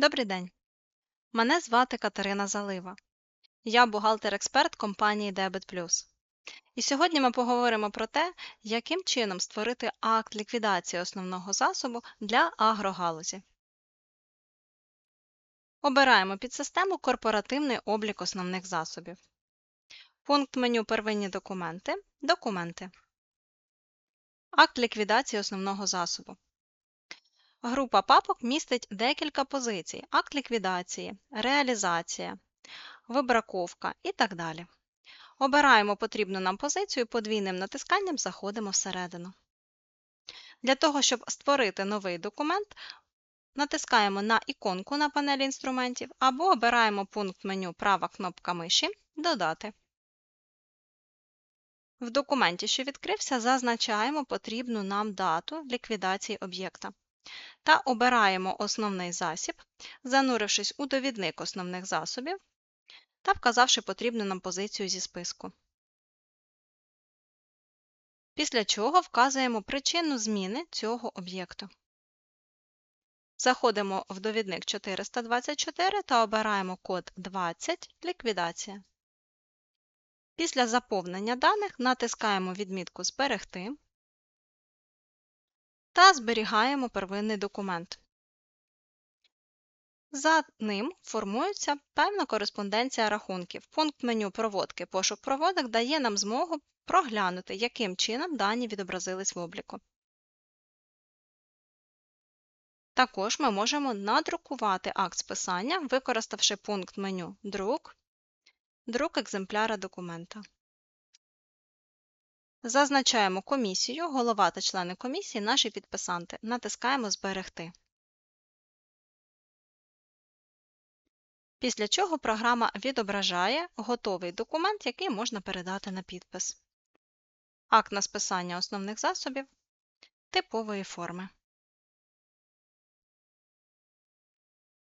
Добрий день. Мене звати Катерина Залива. Я бухгалтер-експерт компанії Debit. І сьогодні ми поговоримо про те, яким чином створити акт ліквідації основного засобу для агрогалузі. Обираємо підсистему Корпоративний облік основних засобів. Пункт меню Первинні документи. Документи. Акт ліквідації основного засобу. Група папок містить декілька позицій: акт ліквідації, реалізація, вибраковка і так далі. Обираємо потрібну нам позицію, подвійним натисканням заходимо всередину. Для того, щоб створити новий документ, натискаємо на іконку на панелі інструментів або обираємо пункт меню права кнопка миші Додати. В документі, що відкрився, зазначаємо потрібну нам дату ліквідації об'єкта та обираємо основний засіб, занурившись у довідник основних засобів та вказавши потрібну нам позицію зі списку. Після чого вказуємо причину зміни цього об'єкту. Заходимо в довідник 424 та обираємо код 20 Ліквідація. Після заповнення даних натискаємо відмітку Зберегти та зберігаємо первинний документ. За ним формується певна кореспонденція рахунків. Пункт меню Проводки Пошук проводок дає нам змогу проглянути, яким чином дані відобразились в обліку. Також ми можемо надрукувати акт списання, використавши пункт меню Друк, друк екземпляра документа. Зазначаємо комісію, голова та члени комісії, наші підписанти. Натискаємо Зберегти. Після чого програма відображає готовий документ, який можна передати на підпис. Акт на списання основних засобів типової форми.